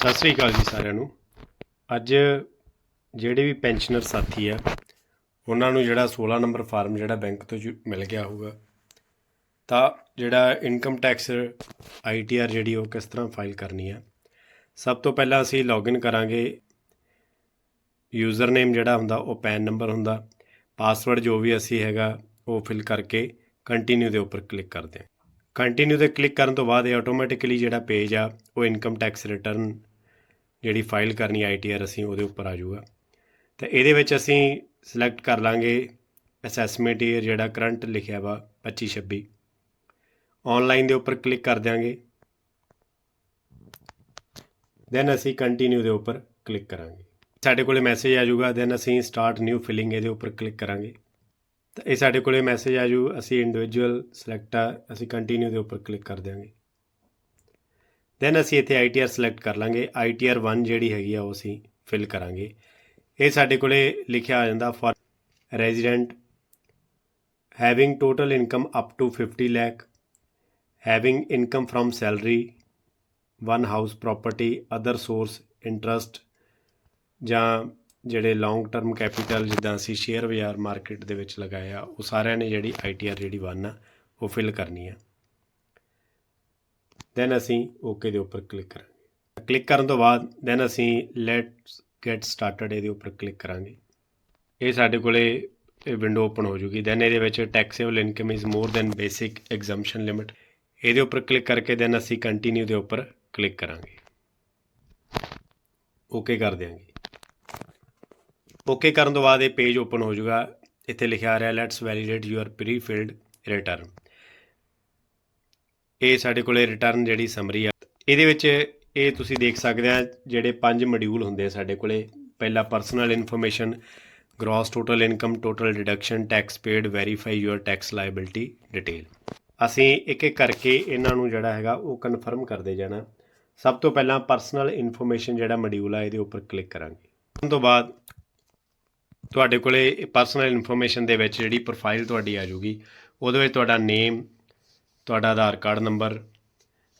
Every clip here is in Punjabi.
ਸਤਿ ਸ੍ਰੀ ਅਕਾਲ ਜੀ ਸਾਰਿਆਂ ਨੂੰ। ਅੱਜ ਜਿਹੜੇ ਵੀ ਪੈਨਸ਼ਨਰ ਸਾਥੀ ਆ, ਉਹਨਾਂ ਨੂੰ ਜਿਹੜਾ 16 ਨੰਬਰ ਫਾਰਮ ਜਿਹੜਾ ਬੈਂਕ ਤੋਂ ਜੋ ਮਿਲ ਗਿਆ ਹੋਊਗਾ, ਤਾਂ ਜਿਹੜਾ ਇਨਕਮ ਟੈਕਸ ਆਈਟੀਆਰ ਜਿਹੜੀ ਉਹ ਕਿਸ ਤਰ੍ਹਾਂ ਫਾਈਲ ਕਰਨੀ ਆ। ਸਭ ਤੋਂ ਪਹਿਲਾਂ ਅਸੀਂ ਲੌਗਇਨ ਕਰਾਂਗੇ। ਯੂਜ਼ਰ ਨੇਮ ਜਿਹੜਾ ਹੁੰਦਾ, ਉਹ ਪੈਨ ਨੰਬਰ ਹੁੰਦਾ। ਪਾਸਵਰਡ ਜੋ ਵੀ ਅਸੀਂ ਹੈਗਾ, ਉਹ ਫਿਲ ਕਰਕੇ ਕੰਟੀਨਿਊ ਦੇ ਉੱਪਰ ਕਲਿੱਕ ਕਰਦੇ ਹਾਂ ਕੰਟੀਨਿਊ ਤੇ ਕਲਿੱਕ ਕਰਨ ਤੋਂ ਬਾਅਦ ਇਹ ਆਟੋਮੈਟਿਕਲੀ ਜਿਹੜਾ ਪੇਜ ਆ, ਉਹ ਇਨਕਮ ਟੈਕਸ ਰਿਟਰਨ ਜਿਹੜੀ ਫਾਈਲ ਕਰਨੀ ਆਈਟੀਆਰ ਅਸੀਂ ਉਹਦੇ ਉੱਪਰ ਆ ਜਾਊਗਾ। ਤੇ ਇਹਦੇ ਵਿੱਚ ਅਸੀਂ ਸਿਲੈਕਟ ਕਰ ਲਾਂਗੇ ਅਸੈਸਮੈਂਟ ਈਅਰ ਜਿਹੜਾ ਕਰੰਟ ਲਿਖਿਆ ਵਾ 25 26 ਆਨਲਾਈਨ ਦੇ ਉੱਪਰ ਕਲਿੱਕ ਕਰ ਦਿਆਂਗੇ। ਦੈਨ ਅਸੀਂ ਕੰਟੀਨਿਊ ਦੇ ਉੱਪਰ ਕਲਿੱਕ ਕਰਾਂਗੇ। ਸਾਡੇ ਕੋਲੇ ਮੈਸੇਜ ਆ ਜਾਊਗਾ ਦੈਨ ਅਸੀਂ ਸਟਾਰਟ ਨਿਊ ਫਿਲਿੰਗ ਇਹਦੇ ਉੱਪਰ ਕਲਿੱਕ ਕਰਾਂਗੇ। ਤਾਂ ਇਹ ਸਾਡੇ ਕੋਲੇ ਮੈਸੇਜ ਆ ਜੂ ਅਸੀਂ ਇੰਡੀਵਿਜੂਅਲ ਸਿਲੈਕਟ ਆ, ਅਸੀਂ ਕੰਟੀਨਿਊ ਦੇ ਉੱਪਰ ਕਲਿੱਕ ਕਰ ਦਿਆਂਗੇ। ਦੈਨ ਅਸੀਂ ਇੱਥੇ ਆਈਟੀਆਰ ਸਿਲੈਕਟ ਕਰ ਲਾਂਗੇ। ਆਈਟੀਆਰ 1 ਜਿਹੜੀ ਹੈਗੀ ਆ, ਉਹ ਅਸੀਂ ਫਿਲ ਕਰਾਂਗੇ। ਇਹ ਸਾਡੇ ਕੋਲੇ ਲਿਖਿਆ ਆ ਜਾਂਦਾ for resident having total income up to 50 lakh having income from salary one house property other source interest ਜਾਂ ਜਿਹੜੇ ਲੌਂਗ ਟਰਮ ਕੈਪੀਟਲ ਜਿੱਦਾਂ ਅਸੀਂ ਸ਼ੇਅਰ ਬਾਜ਼ਾਰ ਮਾਰਕੀਟ ਦੇ ਵਿੱਚ ਲਗਾਇਆ, ਉਹ ਸਾਰਿਆਂ ਨੇ ਜਿਹੜੀ ਆਈਟੀਆਰ ਜਿਹੜੀ ਵਨ ਆ, ਉਹ ਫਿਲ ਕਰਨੀ ਆ। ਦੈਨ ਅਸੀਂ ਓਕੇ ਦੇ ਉੱਪਰ ਕਲਿੱਕ ਕਰਾਂਗੇ। ਕਲਿੱਕ ਕਰਨ ਤੋਂ ਬਾਅਦ ਦੈਨ ਅਸੀਂ ਲੈਟਸ ਗੈਟ ਸਟਾਰਟਡ ਇਹਦੇ ਉੱਪਰ ਕਲਿੱਕ ਕਰਾਂਗੇ। ਇਹ ਸਾਡੇ ਕੋਲੇ ਇਹ ਵਿੰਡੋ ਓਪਨ ਹੋ ਜੂਗੀ। ਦੈਨ ਇਹਦੇ ਵਿੱਚ taxable income is more than basic exemption limit ਇਹਦੇ ਉੱਪਰ ਕਲਿੱਕ ਕਰਕੇ ਦੈਨ ਅਸੀਂ ਕੰਟੀਨਿਊ ਦੇ ਉੱਪਰ ਕਲਿੱਕ ਕਰਾਂਗੇ। ਓਕੇ ਕਰ ਦਿਆਂਗੇ। ਓਕੇ ਕਰਨ ਤੋਂ ਬਾਅਦ ਇਹ ਪੇਜ ਓਪਨ ਹੋ ਜਾਊਗਾ ਇੱਥੇ ਲਿਖਿਆ ਆ ਰਿਹਾ let's validate your pre filled return ਇਹ ਸਾਡੇ ਕੋਲੇ ਰਿਟਰਨ ਜਿਹੜੀ ਸਮਰੀ ਆ। ਇਹਦੇ ਵਿੱਚ ਇਹ ਤੁਸੀਂ ਦੇਖ ਸਕਦੇ ਆ, ਜਿਹੜੇ ਪੰਜ ਮੋਡਿਊਲ ਹੁੰਦੇ ਆ ਸਾਡੇ ਕੋਲੇ। ਪਹਿਲਾ personal information gross total income total deduction tax paid verify your tax liability detail ਅਸੀਂ ਇੱਕ ਇੱਕ ਕਰਕੇ ਇਹਨਾਂ ਨੂੰ ਜਿਹੜਾ ਹੈਗਾ, ਉਹ ਕਨਫਰਮ ਕਰਦੇ ਜਾਣਾ। ਸਭ ਤੋਂ ਪਹਿਲਾਂ ਪਰਸਨਲ ਇਨਫੋਰਮੇਸ਼ਨ ਜਿਹੜਾ ਮੋਡਿਊਲ ਆ, ਇਹਦੇ ਉੱਪਰ ਕਲਿੱਕ ਕਰਾਂਗੇ। ਉਸ ਤੋਂ ਬਾਅਦ ਤੁਹਾਡੇ ਕੋਲੇ ਪਰਸਨਲ ਇਨਫੋਰਮੇਸ਼ਨ ਦੇ ਵਿੱਚ ਜਿਹੜੀ ਪ੍ਰੋਫਾਈਲ ਤੁਹਾਡੀ ਆ ਜੂਗੀ ਉਹਦੇ ਵਿੱਚ ਤੁਹਾਡਾ ਨੇਮ ਤੁਹਾਡਾ ਆਧਾਰ ਕਾਰਡ ਨੰਬਰ,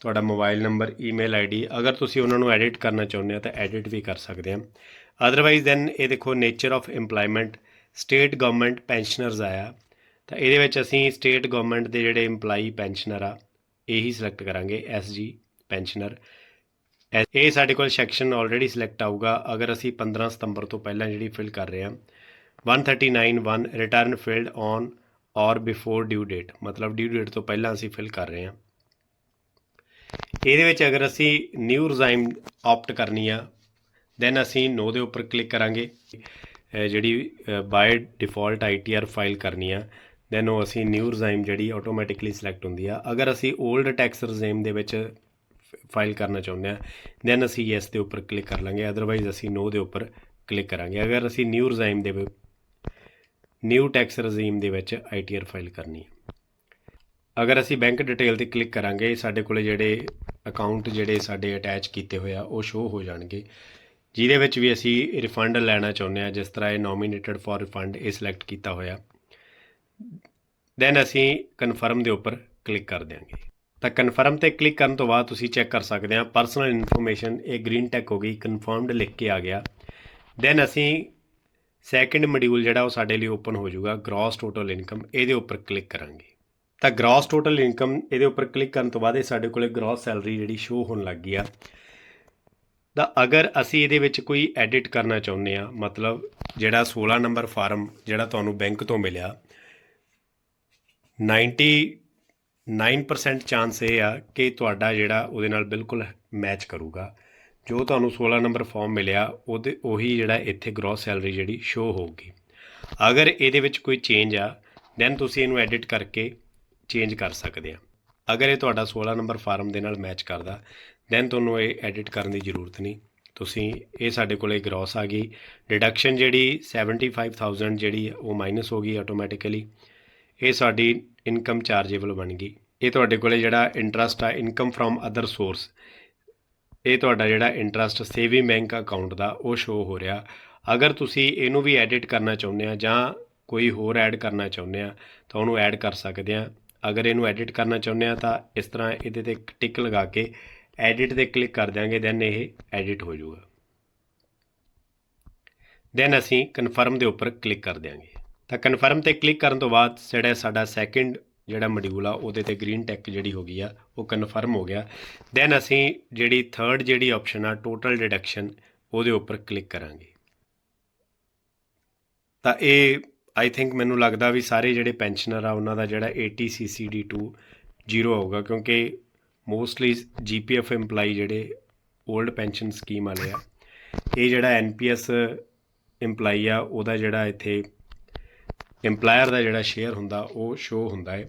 ਤੁਹਾਡਾ ਮੋਬਾਈਲ ਨੰਬਰ, ਈਮੇਲ ਆਈਡੀ, ਅਗਰ ਤੁਸੀਂ ਉਹਨਾਂ ਨੂੰ ਐਡਿਟ ਕਰਨਾ ਚਾਹੁੰਦੇ ਹੋ ਤਾਂ ਐਡਿਟ ਵੀ ਕਰ ਸਕਦੇ ਆ ਅਦਰਵਾਈਜ਼ ਦੈਨ ਇਹ ਦੇਖੋ nature of EMPLOYMENT state government pensioners ਆਇਆ। ਤਾਂ ਇਹਦੇ ਵਿੱਚ ਅਸੀਂ ਸਟੇਟ ਗਵਰਨਮੈਂਟ ਦੇ ਜਿਹੜੇ EMPLOYE ਪੈਨਸ਼ਨਰ ਆ, ਇਹੀ ਸਿਲੈਕਟ ਕਰਾਂਗੇ ਐਸਜੀ ਪੈਨਸ਼ਨਰ ਇਹ ਸਾਡੇ ਕੋਲ ਸੈਕਸ਼ਨ ਆਲਰੇਡੀ ਸਿਲੈਕਟ ਆਊਗਾ। ਅਗਰ ਅਸੀਂ 15 ਸਤੰਬਰ ਤੋਂ ਪਹਿਲਾਂ ਜਿਹੜੀ ਫਿਲ ਕਰ ਰਹੇ ਹਾਂ 1391 return filed on or before due date ਮਤਲਬ ਡਿਊ ਡੇਟ ਤੋਂ ਪਹਿਲਾਂ ਅਸੀਂ ਫਿਲ ਕਰ ਰਹੇ ਹਾਂ। ਇਹਦੇ ਵਿੱਚ ਅਗਰ ਅਸੀਂ ਨਿਊ ਰਿਜ਼ਾਈਮ ਆਪਟ ਕਰਨੀ ਆ ਦੈਨ ਅਸੀਂ ਨੋ ਦੇ ਉੱਪਰ ਕਲਿੱਕ ਕਰਾਂਗੇ। ਅਹ ਜਿਹੜੀ ਬਾਈ ਡਿਫਾਲਟ ਆਈਟੀਆਰ ਫਾਈਲ ਕਰਨੀ ਆ ਦੈਨ ਉਹ ਅਸੀਂ ਨਿਊ ਰਿਜ਼ਾਈਮ ਜਿਹੜੀ ਆਟੋਮੈਟਿਕਲੀ ਸਿਲੈਕਟ ਹੁੰਦੀ ਆ। ਅਗਰ ਅਸੀਂ 올ਡ ਟੈਕਸ ਰਿਜ਼ਾਈਮ ਦੇ ਵਿੱਚ ਫਾਈਲ ਕਰਨਾ ਚਾਹੁੰਦੇ ਆ ਦੈਨ ਅਸੀਂ ਯੈਸ ਦੇ ਉੱਪਰ ਕਲਿੱਕ ਕਰ ਲਾਂਗੇ ਅਦਰਵਾਈਜ਼ ਅਸੀਂ ਨੋ ਦੇ ਉੱਪਰ ਕਲਿੱਕ ਕਰਾਂਗੇ। ਅਗਰ ਅਸੀਂ ਨਿਊ ਰਿਜ਼ਾਈਮ ਦੇ ਨਿਊ ਟੈਕਸ ਰਜੀਮ ਦੇ ਵਿੱਚ ਆਈਟੀਆਰ ਫਾਈਲ ਕਰਨੀ ਹੈ। ਅਗਰ ਅਸੀਂ ਬੈਂਕ ਡਿਟੇਲ ਤੇ ਕਲਿੱਕ ਕਰਾਂਗੇ, ਸਾਡੇ ਕੋਲੇ ਜਿਹੜੇ ਅਕਾਊਂਟ ਜਿਹੜੇ ਸਾਡੇ ਅਟੈਚ ਕੀਤੇ ਹੋਏ ਆ, ਉਹ ਸ਼ੋ ਹੋ ਜਾਣਗੇ। ਜਿਹਦੇ ਵਿੱਚ ਵੀ ਅਸੀਂ ਰਿਫੰਡ ਲੈਣਾ ਚਾਹੁੰਦੇ ਆ, ਜਿਸ ਤਰ੍ਹਾਂ ਇਹ ਨੋਮੀਨੇਟਡ ਫॉर ਰਿਫੰਡ ਇਹ ਸਿਲੈਕਟ ਕੀਤਾ ਹੋਇਆ। ਦੈਨ ਅਸੀਂ ਕਨਫਰਮ ਦੇ ਉੱਪਰ ਕਲਿੱਕ ਕਰ ਦਿਆਂਗੇ। ਤਾਂ ਕਨਫਰਮ ਤੇ ਕਲਿੱਕ ਕਰਨ ਤੋਂ ਬਾਅਦ ਤੁਸੀਂ ਚੈੱਕ ਕਰ ਸਕਦੇ ਆ ਪਰਸਨਲ ਇਨਫੋਰਮੇਸ਼ਨ ਇਹ ਗ੍ਰੀਨ ਟੈਕ ਹੋ ਗਈ ਕਨਫਰਮਡ ਲਿਖ ਕੇ ਆ ਗਿਆ। ਦੈਨ ਅਸੀਂ ਸੈਕੰਡ ਮੋਡਿਊਲ ਜਿਹੜਾ ਉਹ ਸਾਡੇ ਲਈ ਓਪਨ ਹੋ ਜਾਊਗਾ ਗ੍ਰੋਸ ਟੋਟਲ ਇਨਕਮ ਇਹਦੇ ਉੱਪਰ ਕਲਿੱਕ ਕਰਾਂਗੇ। ਤਾਂ ਗ੍ਰੋਸ ਟੋਟਲ ਇਨਕਮ ਇਹਦੇ ਉੱਪਰ ਕਲਿੱਕ ਕਰਨ ਤੋਂ ਬਾਅਦ ਇਹ ਸਾਡੇ ਕੋਲੇ ਗ੍ਰੋਸ ਸੈਲਰੀ ਜਿਹੜੀ ਸ਼ੋ ਹੋਣ ਲੱਗ ਗਈ ਆ। ਤਾਂ ਅਗਰ ਅਸੀਂ ਇਹਦੇ ਵਿੱਚ ਕੋਈ ਐਡਿਟ ਕਰਨਾ ਚਾਹੁੰਦੇ ਆ, ਮਤਲਬ ਜਿਹੜਾ 16 ਨੰਬਰ ਫਾਰਮ ਜਿਹੜਾ ਤੁਹਾਨੂੰ ਬੈਂਕ ਤੋਂ ਮਿਲਿਆ 99% ਚਾਂਸ ਇਹ ਆ ਕਿ ਤੁਹਾਡਾ ਜਿਹੜਾ ਉਹਦੇ ਨਾਲ ਬਿਲਕੁਲ ਮੈਚ ਕਰੂਗਾ। ਜੋ ਤੁਹਾਨੂੰ 16 ਨੰਬਰ ਫਾਰਮ ਮਿਲਿਆ, ਉਹਦੇ, ਉਹੀ ਜਿਹੜਾ ਇੱਥੇ ਗ੍ਰੋਸ ਸੈਲਰੀ ਜਿਹੜੀ ਸ਼ੋ ਹੋਊਗੀ। ਅਗਰ ਇਹਦੇ ਵਿੱਚ ਕੋਈ ਚੇਂਜ ਆ ਦੈਨ ਤੁਸੀਂ ਇਹਨੂੰ ਐਡਿਟ ਕਰਕੇ ਚੇਂਜ ਕਰ ਸਕਦੇ ਆ। ਅਗਰ ਇਹ ਤੁਹਾਡਾ 16 ਨੰਬਰ ਫਾਰਮ ਦੇ ਨਾਲ ਮੈਚ ਕਰਦਾ ਦੈਨ ਤੁਹਾਨੂੰ ਇਹ ਐਡਿਟ ਕਰਨ ਦੀ ਜ਼ਰੂਰਤ ਨਹੀਂ। ਤੁਸੀਂ, ਇਹ ਸਾਡੇ ਕੋਲੇ ਗ੍ਰੋਸ ਆ ਗਈ। ਡਿਡਕਸ਼ਨ ਜਿਹੜੀ 75000 ਜਿਹੜੀ ਉਹ ਮਾਈਨਸ ਹੋ ਗਈ ਆਟੋਮੈਟਿਕਲੀ ਇਹ ਸਾਡੀ ਇਨਕਮ ਚਾਰਜੇਬਲ ਬਣ ਗਈ। ਇਹ ਤੁਹਾਡੇ ਕੋਲੇ ਜਿਹੜਾ ਇੰਟਰਸਟ ਆ ਇਨਕਮ ਫਰੋਮ ਅਦਰ ਸੋਰਸ ਇਹ ਤੁਹਾਡਾ ਜਿਹੜਾ ਇੰਟਰਸਟ ਸੇਵਿੰਗ ਬੈਂਕ ਅਕਾਊਂਟ ਦਾ, ਉਹ ਸ਼ੋ ਹੋ ਰਿਹਾ। ਅਗਰ ਤੁਸੀਂ ਇਹਨੂੰ ਵੀ ਐਡਿਟ ਕਰਨਾ ਚਾਹੁੰਦੇ ਆ ਜਾਂ ਕੋਈ ਹੋਰ ਐਡ ਕਰਨਾ ਚਾਹੁੰਦੇ ਆ, ਤਾਂ ਉਹਨੂੰ ਐਡ ਕਰ ਸਕਦੇ ਆ। ਅਗਰ ਇਹਨੂੰ ਐਡਿਟ ਕਰਨਾ ਚਾਹੁੰਦੇ ਆ, ਤਾਂ ਇਸ ਤਰ੍ਹਾਂ ਇਹਦੇ ਤੇ ਟਿਕ ਲਗਾ ਕੇ ਐਡਿਟ ਤੇ ਕਲਿੱਕ ਕਰ ਦਿਆਂਗੇ ਦੈਨ ਇਹ ਐਡਿਟ ਹੋ ਜਾਊਗਾ। ਦੈਨ ਅਸੀਂ ਕਨਫਰਮ ਦੇ ਉੱਪਰ ਕਲਿੱਕ ਕਰ ਦਿਆਂਗੇ। ਤਾਂ ਕਨਫਰਮ ਤੇ ਕਲਿੱਕ ਕਰਨ ਤੋਂ ਬਾਅਦ ਜਿਹੜਾ ਸਾਡਾ ਸੈਕਿੰਡ ਜਿਹੜਾ ਮੋਡਿਊਲ ਆ, ਉਹਦੇ ਤੇ ਗ੍ਰੀਨ ਟੈਕ ਜਿਹੜੀ ਹੋ ਗਈ ਆ, ਉਹ ਕਨਫਰਮ ਹੋ ਗਿਆ। ਦੈਨ ਅਸੀਂ ਜਿਹੜੀ ਥਰਡ ਜਿਹੜੀ ਆਪਸ਼ਨ ਆ ਟੋਟਲ ਡਿਡਕਸ਼ਨ ਉਹਦੇ ਉੱਪਰ ਕਲਿੱਕ ਕਰਾਂਗੇ। ਤਾਂ ਇਹ ਆਈ ਥਿੰਕ ਮੈਨੂੰ ਲੱਗਦਾ ਵੀ ਸਾਰੇ ਜਿਹੜੇ ਪੈਨਸ਼ਨਰ ਆ, ਉਹਨਾਂ ਦਾ ਜਿਹੜਾ 80CCD2 ਜ਼ੀਰੋ ਹੋਊਗਾ, ਕਿਉਂਕਿ ਮੋਸਟਲੀ ਜੀਪੀਐਫ EMPLOYE ਜਿਹੜੇ 올ਡ ਪੈਨਸ਼ਨ ਸਕੀਮ ਵਾਲੇ ਆ, ਇਹ ਜਿਹੜਾ ਐਨਪੀਐਸ EMPLOYE ਆ, ਉਹਦਾ ਜਿਹੜਾ ਇੱਥੇ EMPLOYER ਦਾ ਜਿਹੜਾ ਸ਼ੇਅਰ ਹੁੰਦਾ, ਉਹ ਸ਼ੋ ਹੁੰਦਾ ਹੈ।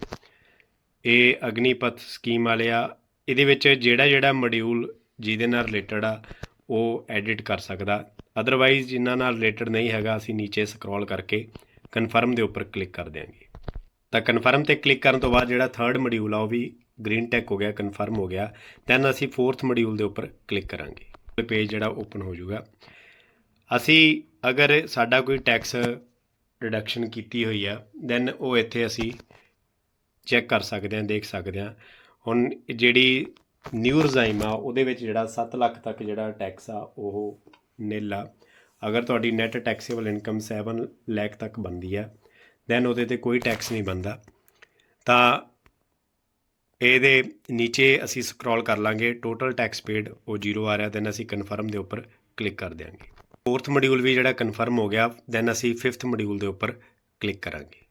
ਇਹ ਅਗਨੀਪਥ ਸਕੀਮ ਵਾਲੇ ਆ। ਇਹਦੇ ਵਿੱਚ ਜਿਹੜਾ ਜਿਹੜਾ ਮੋਡਿਊਲ ਜਿਹਦੇ ਨਾਲ ਰਿਲੇਟਡ ਆ, ਉਹ ਐਡਿਟ ਕਰ ਸਕਦਾ। ਅਦਰਵਾਈਜ਼ ਜਿਨ੍ਹਾਂ ਨਾਲ ਰਿਲੇਟਡ ਨਹੀਂ ਹੈਗਾ, ਅਸੀਂ ਨੀਚੇ ਸਕਰੋਲ ਕਰਕੇ ਕਨਫਰਮ ਦੇ ਉੱਪਰ ਕਲਿੱਕ ਕਰ ਦਿਆਂਗੇ। ਤਾਂ ਕਨਫਰਮ ਤੇ ਕਲਿੱਕ ਕਰਨ ਤੋਂ ਬਾਅਦ ਜਿਹੜਾ ਥਰਡ ਮੋਡਿਊਲ ਆ, ਉਹ ਵੀ ਗ੍ਰੀਨ ਟੈਕ ਹੋ ਗਿਆ ਕਨਫਰਮ ਹੋ ਗਿਆ। ਦੈਨ ਅਸੀਂ ਫੋਰਥ ਮੋਡਿਊਲ ਦੇ ਉੱਪਰ ਕਲਿੱਕ ਕਰਾਂਗੇ। ਪੇਜ ਜਿਹੜਾ ਓਪਨ ਹੋ ਜਾਊਗਾ। ਅਸੀਂ ਅਗਰ ਸਾਡਾ ਕੋਈ ਟੈਕਸ ਰਿਡਕਸ਼ਨ ਕੀਤੀ ਹੋਈ ਆ ਦੈਨ ਉਹ ਇੱਥੇ ਅਸੀਂ ਚੈੱਕ ਕਰ ਸਕਦੇ ਹਾਂ, ਦੇਖ ਸਕਦੇ ਹਾਂ। ਹੁਣ ਜਿਹੜੀ ਨਿਊ ਰਜ਼ਾਈਮ ਆ, ਉਹਦੇ ਵਿੱਚ ਜਿਹੜਾ 7 ਲੱਖ ਤੱਕ ਜਿਹੜਾ ਟੈਕਸ ਆ, ਉਹ ਨਿਲ ਆ। ਅਗਰ ਤੁਹਾਡੀ ਨੈਟ ਟੈਕਸੇਬਲ ਇਨਕਮ 7 ਲੱਖ ਤੱਕ ਬਣਦੀ ਆ ਦੈਨ ਉਹਦੇ ਤੇ ਕੋਈ ਟੈਕਸ ਨਹੀਂ ਬਣਦਾ। ਤਾਂ ਇਹਦੇ ਨੀਚੇ ਅਸੀਂ ਸਕਰੋਲ ਕਰ ਲਾਂਗੇ ਟੋਟਲ ਟੈਕਸ ਪੇਡ ਉਹ ਜ਼ੀਰੋ ਆ ਰਿਹਾ ਦੈਨ ਅਸੀਂ ਕਨਫਰਮ ਦੇ ਉੱਪਰ ਕਲਿੱਕ ਕਰ ਦਿਆਂਗੇ। ਫੋਰਥ ਮੋਡਿਊਲ ਵੀ ਜਿਹੜਾ ਕਨਫਰਮ ਹੋ ਗਿਆ ਦੈਨ ਅਸੀਂ ਫਿਫਥ ਮੋਡਿਊਲ ਦੇ ਉੱਪਰ ਕਲਿੱਕ ਕਰਾਂਗੇ।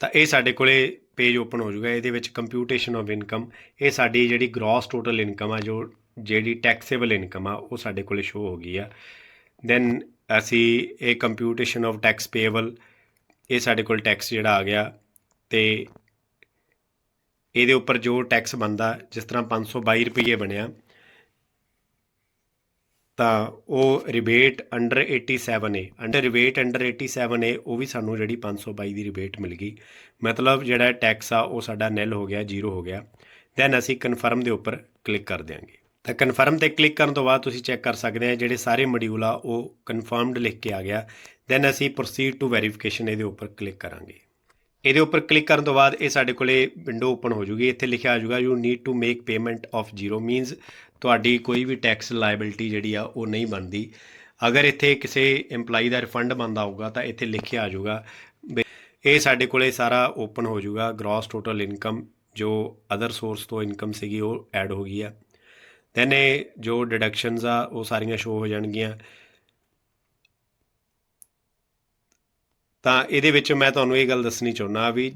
ਤਾਂ ਇਹ ਸਾਡੇ ਕੋਲੇ ਪੇਜ ਓਪਨ ਹੋ ਜਾਊਗਾ, ਇਹਦੇ ਵਿੱਚ ਕੰਪਿਊਟੇਸ਼ਨ ਆਫ ਇਨਕਮ ਇਹ ਸਾਡੀ ਜਿਹੜੀ ਗ੍ਰੋਸ ਟੋਟਲ ਇਨਕਮ ਆ, ਜੋ ਜਿਹੜੀ ਟੈਕਸੇਬਲ ਇਨਕਮ ਆ, ਉਹ ਸਾਡੇ ਕੋਲੇ ਸ਼ੋ ਹੋ ਗਈ ਆ। ਦੈਨ ਅਸੀਂ ਇਹ ਕੰਪਿਊਟੇਸ਼ਨ ਆਫ ਟੈਕਸ ਪੇਏਬਲ ਇਹ ਸਾਡੇ ਕੋਲ ਟੈਕਸ ਜਿਹੜਾ ਆ ਗਿਆ, ਤੇ ਇਹਦੇ ਉੱਪਰ ਜੋ ਟੈਕਸ ਬੰਦਾ ਜਿਸ ਤਰ੍ਹਾਂ 522 ਰੁਪਏ ਬਣਿਆ ਤਾਂ ਉਹ rebate under 87 A. Under rebate under 87 A, ਉਹ ਵੀ ਸਾਨੂੰ ਜਿਹੜੀ 522 ਦੀ ਰਿਬੇਟ ਮਿਲ ਗਈ। ਮਤਲਬ ਜਿਹੜਾ ਟੈਕਸ ਆ, ਉਹ ਸਾਡਾ ਨਿਲ ਹੋ ਗਿਆ ਜ਼ੀਰੋ ਹੋ ਗਿਆ। ਦੈਨ ਅਸੀਂ ਕਨਫਰਮ ਦੇ ਉੱਪਰ ਕਲਿੱਕ ਕਰ ਦਿਆਂਗੇ। ਤਾਂ ਕਨਫਰਮ ਤੇ ਕਲਿੱਕ ਕਰਨ ਤੋਂ ਬਾਅਦ ਤੁਸੀਂ ਚੈੱਕ ਕਰ ਸਕਦੇ ਆ, ਜਿਹੜੇ ਸਾਰੇ ਮੋਡਿਊਲ ਆ, ਉਹ ਕਨਫਰਮਡ ਲਿਖ ਕੇ ਆ ਗਿਆ। ਦੈਨ ਅਸੀਂ ਪ੍ਰੋਸੀਡ ਟੂ ਵੈਰੀਫਿਕੇਸ਼ਨ ਇਹਦੇ ਉੱਪਰ ਕਲਿੱਕ ਕਰਾਂਗੇ। ਇਹਦੇ ਉੱਪਰ ਕਲਿੱਕ ਕਰਨ ਤੋਂ ਬਾਅਦ ਇਹ ਸਾਡੇ ਕੋਲੇ ਵਿੰਡੋ ਓਪਨ ਹੋ ਜੂਗੀ। ਇੱਥੇ ਲਿਖਿਆ ਆ ਜਾਊਗਾ you need to make payment of zero means ਤੁਹਾਡੀ ਕੋਈ ਵੀ ਟੈਕਸ ਲਾਇਬਿਲਟੀ ਜਿਹੜੀ ਆ ਉਹ ਨਹੀਂ ਬਣਦੀ। ਅਗਰ ਇੱਥੇ ਕਿਸੇ EMPLOYE ਦਾ ਰਿਫੰਡ ਬਣਦਾ ਹੋਊਗਾ ਤਾਂ ਇੱਥੇ ਲਿਖਿਆ ਆ ਜਾਊਗਾ ਇਹ ਸਾਡੇ ਕੋਲੇ ਸਾਰਾ ਓਪਨ ਹੋ ਜੂਗਾ ਗ੍ਰੋਸ ਟੋਟਲ ਇਨਕਮ ਜੋ ਅਦਰ ਸੋਰਸ ਤੋਂ ਇਨਕਮ ਸੀਗੀ ਉਹ ਐਡ ਹੋ ਗਈ ਆ। ਦੈਨ ਇਹ ਜੋ ਡਿਡਕਸ਼ਨਸ ਆ ਉਹ ਸਾਰੀਆਂ ਸ਼ੋ ਹੋ ਜਾਣਗੀਆਂ। ਤਾਂ ਇਹਦੇ ਵਿੱਚ ਮੈਂ ਤੁਹਾਨੂੰ ਇਹ ਗੱਲ ਦੱਸਣੀ ਚਾਹੁੰਦਾ ਵੀ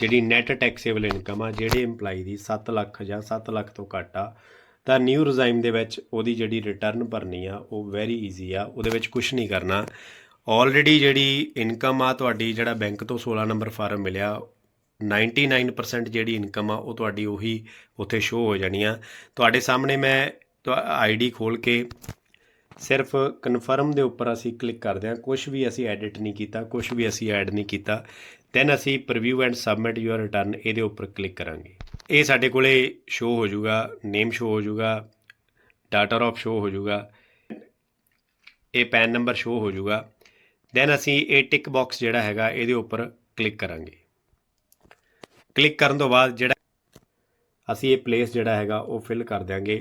ਜਿਹੜੀ ਨੈਟ ਟੈਕਸੇਬਲ ਇਨਕਮ ਆ, ਜਿਹੜੇ EMPLOYE ਦੀ 7 ਲੱਖ ਜਾਂ 7 ਲੱਖ ਤੋਂ ਘੱਟ ਆ, ਤਾਂ ਨਿਊ ਰਿਜ਼ਾਈਮ ਦੇ ਵਿੱਚ ਉਹਦੀ ਜਿਹੜੀ ਰਿਟਰਨ ਭਰਨੀ ਆ, ਉਹ ਵੈਰੀ ਈਜ਼ੀ ਆ, ਉਹਦੇ ਵਿੱਚ ਕੁਝ ਨਹੀਂ ਕਰਨਾ। ਆਲਰੇਡੀ ਜਿਹੜੀ ਇਨਕਮ ਆ, ਤੁਹਾਡੀ ਜਿਹੜਾ ਬੈਂਕ ਤੋਂ 16 ਨੰਬਰ ਫਾਰਮ ਮਿਲਿਆ 99% ਜਿਹੜੀ ਇਨਕਮ ਆ, ਉਹ ਤੁਹਾਡੀ ਉਹੀ ਉੱਥੇ ਸ਼ੋ ਹੋ ਜਾਣੀ ਆ। ਤੁਹਾਡੇ ਸਾਹਮਣੇ ਮੈਂ ਆਈਡੀ ਖੋਲ ਕੇ ਸਿਰਫ ਕਨਫਰਮ ਦੇ ਉੱਪਰ ਅਸੀਂ ਕਲਿੱਕ ਕਰਦੇ ਹਾਂ। ਕੁਝ ਵੀ ਅਸੀਂ ਐਡਿਟ ਨਹੀਂ ਕੀਤਾ ਕੁਝ ਵੀ ਅਸੀਂ ਐਡ ਨਹੀਂ ਕੀਤਾ ਦੈਨ ਅਸੀਂ preview and submit your return ਇਹਦੇ ਉੱਪਰ ਕਲਿੱਕ ਕਰਾਂਗੇ। ਇਹ ਸਾਡੇ ਕੋਲੇ ਸ਼ੋ ਹੋ ਜਾਊਗਾ ਨੇਮ ਸ਼ੋ ਹੋ ਜਾਊਗਾ ਡਾਟਾ ਆਫ ਸ਼ੋ ਹੋ ਜਾਊਗਾ, ਇਹ ਪੈਨ ਨੰਬਰ ਸ਼ੋ ਹੋ ਜਾਊਗਾ। ਦੈਨ ਅਸੀਂ ਇਹ ਟਿਕ ਬਾਕਸ ਜਿਹੜਾ ਹੈਗਾ ਇਹਦੇ ਉੱਪਰ ਕਲਿੱਕ ਕਰਾਂਗੇ। ਕਲਿੱਕ ਕਰਨ ਤੋਂ ਬਾਅਦ ਜਿਹੜਾ ਅਸੀਂ ਇਹ ਪਲੇਸ ਜਿਹੜਾ ਹੈਗਾ ਉਹ ਫਿਲ ਕਰ ਦਿਆਂਗੇ।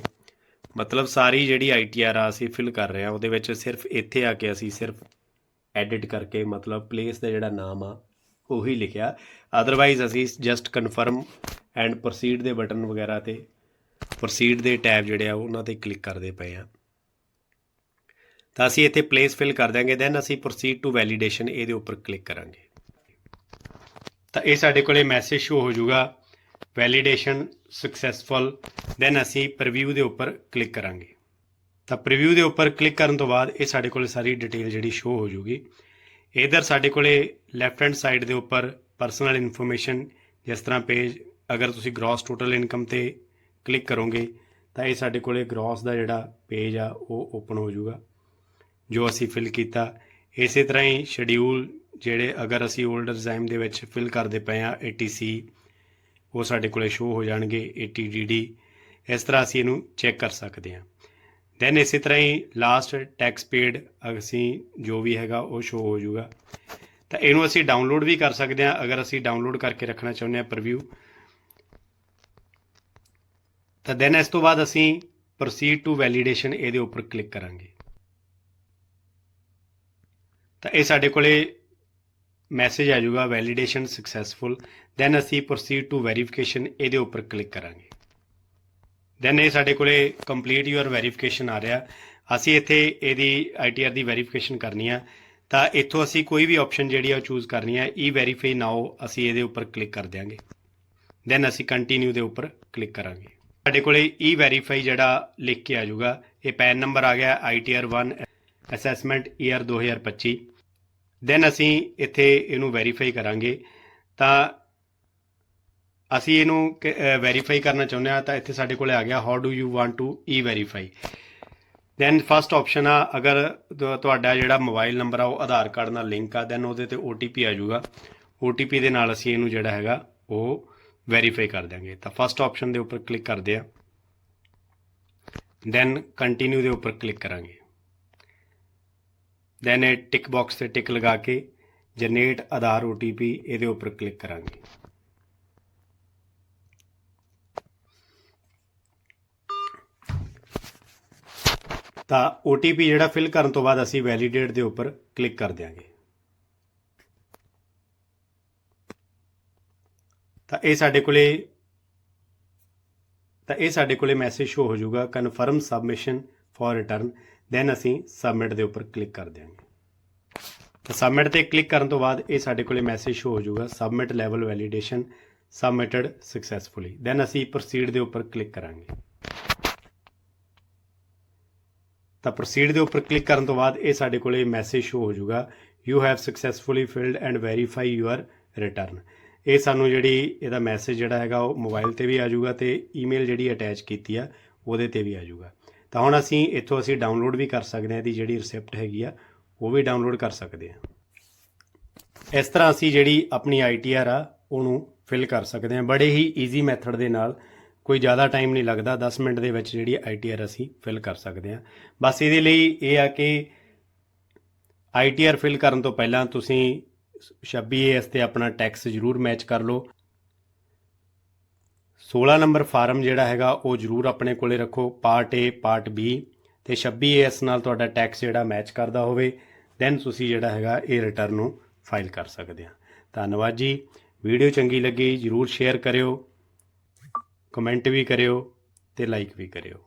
ਮਤਲਬ ਸਾਰੀ ਜਿਹੜੀ ਆਈਟੀਆਰ ਆ ਅਸੀਂ ਫਿਲ ਕਰ ਰਹੇ ਹਾਂ, ਉਹਦੇ ਵਿੱਚ ਸਿਰਫ ਇੱਥੇ ਆ ਕੇ ਅਸੀਂ ਸਿਰਫ ਐਡਿਟ ਕਰਕੇ ਮਤਲਬ ਪਲੇਸ ਦਾ ਜਿਹੜਾ ਨਾਮ ਆ, ਉਹੀ ਲਿਖਿਆ। ਅਦਰਵਾਈਜ਼ ਅਸੀਂ ਜਸਟ ਕਨਫਰਮ ਐਂਡ ਪ੍ਰੋਸੀਡ ਦੇ ਬਟਨ ਵਗੈਰਾ ਤੇ ਪ੍ਰੋਸੀਡ ਦੇ ਟੈਬ ਜਿਹੜੇ ਆ, ਉਹਨਾਂ ਤੇ ਕਲਿੱਕ ਕਰਦੇ ਪਏ ਆ ਤਾਂ ਅਸੀਂ ਇੱਥੇ ਪਲੇਸ ਫਿਲ ਕਰ ਦਾਂਗੇ ਦੈਨ ਅਸੀਂ ਪ੍ਰੋਸੀਡ ਟੂ ਵੈਲੀਡੇਸ਼ਨ ਇਹਦੇ ਉੱਪਰ ਕਲਿੱਕ ਕਰਾਂਗੇ। ਤਾਂ ਇਹ ਸਾਡੇ ਕੋਲੇ ਮੈਸੇਜ ਸ਼ੋ ਹੋ ਜਾਊਗਾ। ਵੈਲੀਡੇਸ਼ਨ ਸਕਸੈਸਫੁਲ ਦੈਨ ਅਸੀਂ ਪ੍ਰੀਵਿਊ ਦੇ ਉੱਪਰ ਕਲਿੱਕ ਕਰਾਂਗੇ। ਤਾਂ ਪ੍ਰੀਵਿਊ ਦੇ ਉੱਪਰ ਕਲਿੱਕ ਕਰਨ ਤੋਂ ਬਾਅਦ ਇਹ ਸਾਡੇ ਕੋਲੇ ਸਾਰੀ ਡਿਟੇਲ ਜਿਹੜੀ ਸ਼ੋ ਹੋ ਜਾਊਗੀ ਇਧਰ ਸਾਡੇ ਕੋਲੇ ਲੈਫਟ ਹੈਂਡ ਸਾਈਡ ਦੇ ਉੱਪਰ ਪਰਸਨਲ ਇਨਫੋਰਮੇਸ਼ਨ ਜਿਸ ਤਰ੍ਹਾਂ ਪੇਜ ਅਗਰ ਤੁਸੀਂ ਗ੍ਰੋਸ ਟੋਟਲ ਇਨਕਮ ਤੇ ਕਲਿੱਕ ਕਰੋਗੇ, ਤਾਂ ਇਹ ਸਾਡੇ ਕੋਲੇ ਗ੍ਰੋਸ ਦਾ ਜਿਹੜਾ ਪੇਜ ਆ, ਉਹ ਓਪਨ ਹੋ ਜਾਊਗਾ ਜੋ ਅਸੀਂ ਫਿਲ ਕੀਤਾ, ਇਸੇ ਤਰ੍ਹਾਂ ਹੀ ਸ਼ਡਿਊਲ ਜਿਹੜੇ ਅਗਰ ਅਸੀਂ 올ਡ ਰਜ਼ਾਈਮ ਦੇ ਵਿੱਚ ਫਿਲ ਕਰਦੇ ਪਏ ਆ 80C ਉਹ ਸਾਡੇ ਕੋਲੇ ਸ਼ੋ ਹੋ ਜਾਣਗੇ 80DD ਇਸ ਤਰ੍ਹਾਂ ਅਸੀਂ ਇਹਨੂੰ ਚੈੱਕ ਕਰ ਸਕਦੇ ਹਾਂ। ਦੈਨ ਇਸੇ ਤਰ੍ਹਾਂ ਹੀ ਲਾਸਟ ਟੈਕਸ ਪੇਡ ਅਸੀਂ ਜੋ ਵੀ ਹੈਗਾ ਉਹ ਸ਼ੋ ਹੋ ਜਾਊਗਾ। ਤਾਂ ਇਹਨੂੰ ਅਸੀਂ ਡਾਊਨਲੋਡ ਵੀ ਕਰ ਸਕਦੇ ਹਾਂ, ਅਗਰ ਅਸੀਂ ਡਾਊਨਲੋਡ ਕਰਕੇ ਰੱਖਣਾ ਚਾਹੁੰਦੇ ਹਾਂ ਪ੍ਰੀਵਿਊ ਤਾਂ ਦੈਨ ਇਸ ਤੋਂ ਬਾਅਦ ਅਸੀਂ ਪ੍ਰੋਸੀਡ ਟੂ ਵੈਲੀਡੇਸ਼ਨ ਇਹਦੇ ਉੱਪਰ ਕਲਿੱਕ ਕਰਾਂਗੇ। ਤਾਂ ਇਹ ਸਾਡੇ ਕੋਲੇ ਮੈਸੇਜ ਆ ਜਾਊਗਾ ਵੈਲੀਡੇਸ਼ਨ ਸਕਸੈਸਫੁਲ ਦੈਨ ਅਸੀਂ ਪ੍ਰੋਸੀਡ ਟੂ ਵੈਰੀਫਿਕੇਸ਼ਨ ਇਹਦੇ ਉੱਪਰ ਕਲਿੱਕ ਕਰਾਂਗੇ। ਦੈਨ ਇਹ ਸਾਡੇ ਕੋਲੇ ਕੰਪਲੀਟ ਯੂਅਰ ਵੈਰੀਫਿਕੇਸ਼ਨ ਆ ਰਿਹਾ। ਅਸੀਂ ਇੱਥੇ ਇਹਦੀ ਆਈਟੀਆਰ ਦੀ ਵੈਰੀਫਿਕੇਸ਼ਨ ਕਰਨੀ ਆ। ਤਾਂ ਇੱਥੋਂ ਅਸੀਂ ਕੋਈ ਵੀ ਆਪਸ਼ਨ ਜਿਹੜੀ ਆ ਉਹ ਚੂਜ਼ ਕਰਨੀ ਆ ਈ ਵੈਰੀਫਾਈ ਨਾਓ ਅਸੀਂ ਇਹਦੇ ਉੱਪਰ ਕਲਿੱਕ ਕਰ ਦਿਆਂਗੇ। ਦੈਨ ਅਸੀਂ ਕੰਟੀਨਿਊ ਦੇ ਉੱਪਰ ਕਲਿੱਕ ਕਰਾਂਗੇ। ਸਾਡੇ ਕੋਲੇ ਈ ਵੈਰੀਫਾਈ ਜਿਹੜਾ ਲਿਖ ਕੇ ਆ ਜਾਊਗਾ, ਇਹ ਪੈਨ ਨੰਬਰ ਆ ਗਿਆ ਆਈਟੀਆਰ 1 ਅਸੈਸਮੈਂਟ ਈਅਰ 2025 ਦੈਨ ਅਸੀਂ ਇੱਥੇ ਇਹਨੂੰ ਵੈਰੀਫਾਈ ਕਰਾਂਗੇ। ਤਾਂ ਅਸੀਂ ਇਹਨੂੰ ਵੈਰੀਫਾਈ ਕਰਨਾ ਚਾਹੁੰਦੇ ਆ ਤਾਂ ਇੱਥੇ ਸਾਡੇ ਕੋਲ ਆ ਗਿਆ how do you want to e verify then first option ਆ, ਅਗਰ ਤੁਹਾਡਾ ਜਿਹੜਾ ਮੋਬਾਈਲ ਨੰਬਰ ਆ, ਉਹ ਆਧਾਰ ਕਾਰਡ ਨਾਲ ਲਿੰਕ ਆ ਦੈਨ ਉਹਦੇ ਤੇ OTP ਆ ਜਾਊਗਾ। OTP ਦੇ ਨਾਲ ਅਸੀਂ ਇਹਨੂੰ ਜਿਹੜਾ ਹੈਗਾ, ਉਹ ਵੈਰੀਫਾਈ ਕਰ ਦਿਆਂਗੇ। ਤਾਂ ਫਸਟ ਆਪਸ਼ਨ ਦੇ ਉੱਪਰ ਕਲਿੱਕ ਕਰਦੇ ਆ। ਦੈਨ ਕੰਟੀਨਿਊ ਦੇ ਉੱਪਰ ਕਲਿੱਕ ਕਰਾਂਗੇ। ਦੈਨ ਇਹ ਟਿਕ ਬਾਕਸ ਤੇ ਟਿਕ ਲਗਾ ਕੇ ਜਨਰੇਟ ਆਧਾਰ OTP ਇਹਦੇ ਉੱਪਰ ਕਲਿੱਕ ਕਰਾਂਗੇ। ਤਾਂ OTP ਜਿਹੜਾ ਫਿਲ ਕਰਨ ਤੋਂ ਬਾਅਦ ਅਸੀਂ ਵੈਲੀਡੇਟ ਦੇ ਉੱਪਰ ਕਲਿੱਕ ਕਰ ਦਿਆਂਗੇ। ਤਾਂ ਇਹ ਸਾਡੇ ਕੋਲੇ ਤਾਂ ਇਹ ਸਾਡੇ ਕੋਲੇ ਮੈਸੇਜ ਸ਼ੋ ਹੋ ਜਾਊਗਾ। Confirm submission for return then ਅਸੀਂ ਸਬਮਿਟ ਦੇ ਉੱਪਰ ਕਲਿੱਕ ਕਰ ਦਿਆਂਗੇ। ਤਾਂ ਸਬਮਿਟ ਤੇ ਕਲਿੱਕ ਕਰਨ ਤੋਂ ਬਾਅਦ ਇਹ ਸਾਡੇ ਕੋਲੇ ਮੈਸੇਜ ਸ਼ੋ ਹੋ ਜਾਊਗਾ submit level validation submitted successfully then ਅਸੀਂ ਪ੍ਰੋਸੀਡ ਦੇ ਉੱਪਰ ਕਲਿੱਕ ਕਰਾਂਗੇ। ਤਾਂ ਪ੍ਰੋਸੀਡ ਦੇ ਉੱਪਰ ਕਲਿੱਕ ਕਰਨ ਤੋਂ ਬਾਅਦ ਇਹ ਸਾਡੇ ਕੋਲੇ ਮੈਸੇਜ ਸ਼ੋ ਹੋ ਜਾਊਗਾ। You have successfully filled and verify your return ਇਹ ਸਾਨੂੰ ਜਿਹੜੀ ਇਹਦਾ ਮੈਸੇਜ ਜਿਹੜਾ ਹੈਗਾ ਉਹ ਮੋਬਾਈਲ ਤੇ ਵੀ ਆ ਜਾਊਗਾ ਤੇ ਈਮੇਲ ਜਿਹੜੀ ਅਟੈਚ ਕੀਤੀ ਆ, ਉਹਦੇ ਤੇ ਵੀ ਆ ਜਾਊਗਾ। ਤਾਂ ਹੁਣ ਅਸੀਂ ਇੱਥੋਂ ਅਸੀਂ ਡਾਊਨਲੋਡ ਵੀ ਕਰ ਸਕਦੇ ਹਾਂ, ਇਹਦੀ ਜਿਹੜੀ ਰਿਸਿਪਟ ਹੈਗੀ ਆ, ਉਹ ਵੀ ਡਾਊਨਲੋਡ ਕਰ ਸਕਦੇ ਹਾਂ। ਇਸ ਤਰ੍ਹਾਂ ਅਸੀਂ ਜਿਹੜੀ ਆਪਣੀ ਆਈਟੀਆਰ ਆ, ਉਹਨੂੰ ਫਿਲ ਕਰ ਸਕਦੇ ਹਾਂ। ਬੜੇ ਹੀ ਈਜ਼ੀ ਮੈਥਡ ਦੇ ਨਾਲ, ਕੋਈ ਜ਼ਿਆਦਾ ਟਾਈਮ ਨਹੀਂ ਲੱਗਦਾ 10 ਮਿੰਟ ਦੇ ਵਿੱਚ ਜਿਹੜੀ ਆਈਟੀਆਰ ਅਸੀਂ ਫਿਲ ਕਰ ਸਕਦੇ ਹਾਂ। ਬਸ ਇਹਦੇ ਲਈ ਇਹ ਆ ਕਿ ਆਈਟੀਆਰ ਫਿਲ ਕਰਨ ਤੋਂ ਪਹਿਲਾਂ ਤੁਸੀਂ 26 ਏਐਸ ਤੇ ਆਪਣਾ ਟੈਕਸ ਜ਼ਰੂਰ ਮੈਚ ਕਰ ਲਓ। 16 ਨੰਬਰ ਫਾਰਮ ਜਿਹੜਾ ਹੈਗਾ, ਉਹ ਜ਼ਰੂਰ ਆਪਣੇ ਕੋਲੇ ਰੱਖੋ। ਪਾਰਟ A ਪਾਰਟ B ਤੇ 26 ਏਐਸ ਨਾਲ ਤੁਹਾਡਾ ਟੈਕਸ ਜਿਹੜਾ ਮੈਚ ਕਰਦਾ ਹੋਵੇ ਦੈਨ ਤੁਸੀਂ ਜਿਹੜਾ ਹੈਗਾ, ਇਹ ਰਿਟਰਨ ਨੂੰ ਫਾਈਲ ਕਰ ਸਕਦੇ ਆ। ਧੰਨਵਾਦ ਜੀ। ਵੀਡੀਓ ਚੰਗੀ ਲੱਗੀ, ਜ਼ਰੂਰ ਸ਼ੇਅਰ ਕਰਿਓ ਕਮੈਂਟ ਵੀ ਕਰਿਓ ਤੇ ਲਾਈਕ ਵੀ ਕਰਿਓ।